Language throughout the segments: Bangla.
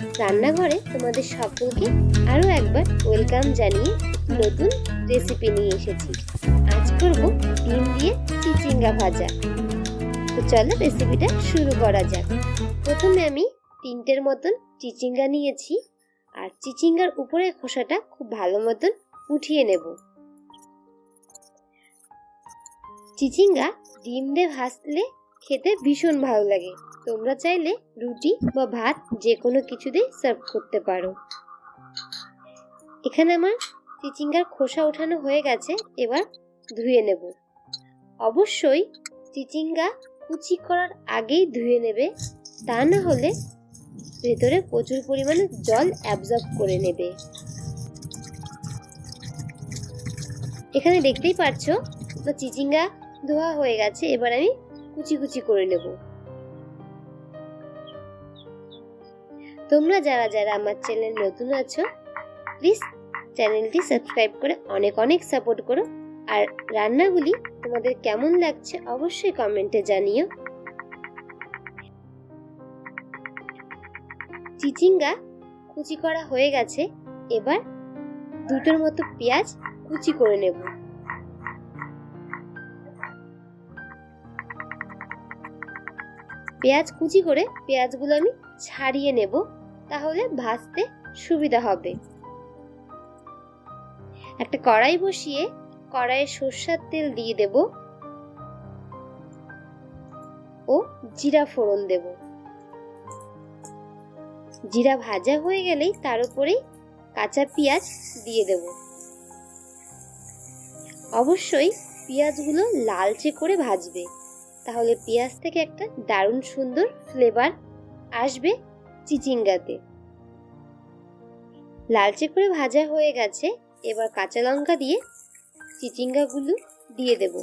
রান্নাঘরে তোমাদের সকলকে আরও একবার ওয়েলকাম জানিয়ে নতুন রেসিপি নিয়ে এসেছি। আজ করব ডিম দিয়ে চিচিঙ্গা ভাজা। তো চলো রেসিপিটা শুরু করা যাক। প্রথমে আমি তিনটের মতন চিচিঙ্গা নিয়েছি আর চিচিঙ্গার উপরে খোসাটা খুব ভালো মতন উঠিয়ে নেব। চিচিঙ্গা ডিম দিয়ে ভাজলে খেতে ভীষণ ভালো লাগে। তোমরা চাইলে রুটি বা ভাত যে কোনো কিছুতেই সার্ভ করতে পারো। এখানে আমার চিচিঙ্গার খোসা ওঠানো হয়ে গেছে, এবার ধুয়ে নেব। অবশ্যই চিচিঙ্গা কুচি করার আগেই ধুয়ে নেবে, তা না হলে ভেতরে প্রচুর পরিমাণে জল অ্যাবজর্ব করে নেবে। এখানে দেখতেই পাচ্ছো তো চিচিঙ্গা ধোয়া হয়ে গেছে, এবার আমি কুচি কুচি করে নেব। তোমরা যারা যারা আমার চ্যানেল নতুন আছো প্লিজ চ্যানেলটি সাবস্ক্রাইব করে অনেক অনেক সাপোর্ট করো। আর রান্নাগুলি তোমাদের কেমন লাগছে অবশ্যই কমেন্টে জানিও। চিচিঙ্গা কুচি করা হয়ে গেছে, এবার দুটোর মতো পেঁয়াজ কুচি করে নেব। পেঁয়াজ কুচি করে পেঁয়াজগুলো আমি ছাড়িয়ে নেব। তাহলে ভাজতে সুবিধা হবে। একটা কড়াই বসিয়ে কড়াইয়ে সর্ষার তেল দিয়ে দেব। ও জিরা ফোড়ন দেব। জিরা ভাজা হয়ে গেলেই তার উপরেই কাঁচা পেঁয়াজ দিয়ে দেব। অবশ্যই পেঁয়াজগুলো লালচে করে ভাজবে। তাহলে পেঁয়াজ থেকে একটা দারুণ সুন্দর ফ্লেভার আসবে চিচিঙ্গাতে। লালচে করে ভাজা হয়ে গেছে, এবার কাঁচা লঙ্কা দিয়ে চিচিঙ্গাগুলো দিয়ে দেব।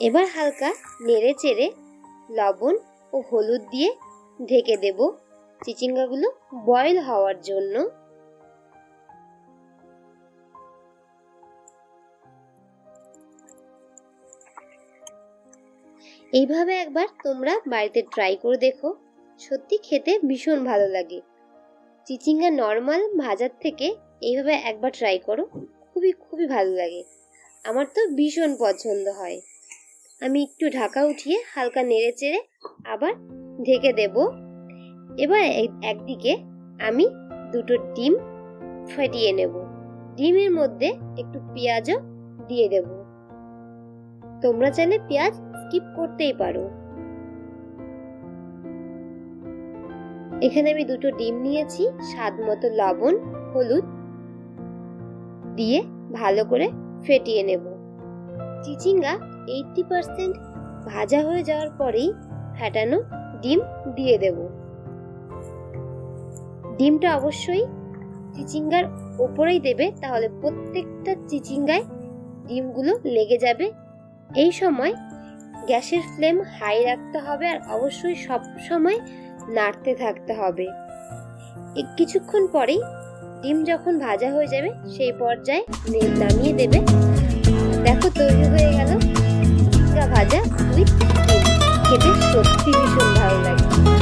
এবার হালকা নেড়ে চেড়ে লবণ ও হলুদ দিয়ে ঢেকে দেব। চিচিঙ্গাগুলো বয়েল হওয়ার জন্য। এইভাবে একবার তোমরা বাড়িতে ট্রাই করে দেখো। সত্যি খেতে ভীষণ ভালো লাগে। চিচিঙ্গা নর্মাল ভাজার থেকে এইভাবে একবার ট্রাই করো, খুবই খুবই ভালো লাগে। আমার তো ভীষণ পছন্দ হয়। আমি একটু ঢাকা উঠিয়ে হালকা নেড়ে চেড়ে আবার ঢেকে দেব। এবার এক- একদিকে আমি দুটো ডিম ফেটিয়ে নেব। ডিমের মধ্যে একটু পেঁয়াজও দিয়ে দেব। তোমরা চাইলে পেঁয়াজ স্কিপ করতেই পারো। এখানে আমি দুটো ডিম নিয়েছি, স্বাদ মতো লবণ, হলুদ দিয়ে ভালো করে ফেটিয়ে নেব। চিচিঙ্গা এইটটি পার্সেন্ট ভাজা হয়ে যাওয়ার পরেই ফেটানো ডিম দিয়ে দেব। ডিমটা অবশ্যই চিচিঙ্গার ওপরেই দেবে, তাহলে প্রত্যেকটা চিচিঙ্গায় ডিমগুলো লেগে যাবে। এই সময় গ্যাসের ফ্লেম হাই রাখতে হবে আর অবশ্যই সব সময় নাড়তে থাকতে হবে। কিছুক্ষণ পরেই ডিম যখন ভাজা হয়ে যাবে, সেই পর্যায়ে নামিয়ে দেবে। দেখো তৈরি হয়ে গেল। ভাজা উইথ ডিম। খেতে সত্যি ভীষণ ভালো লাগে।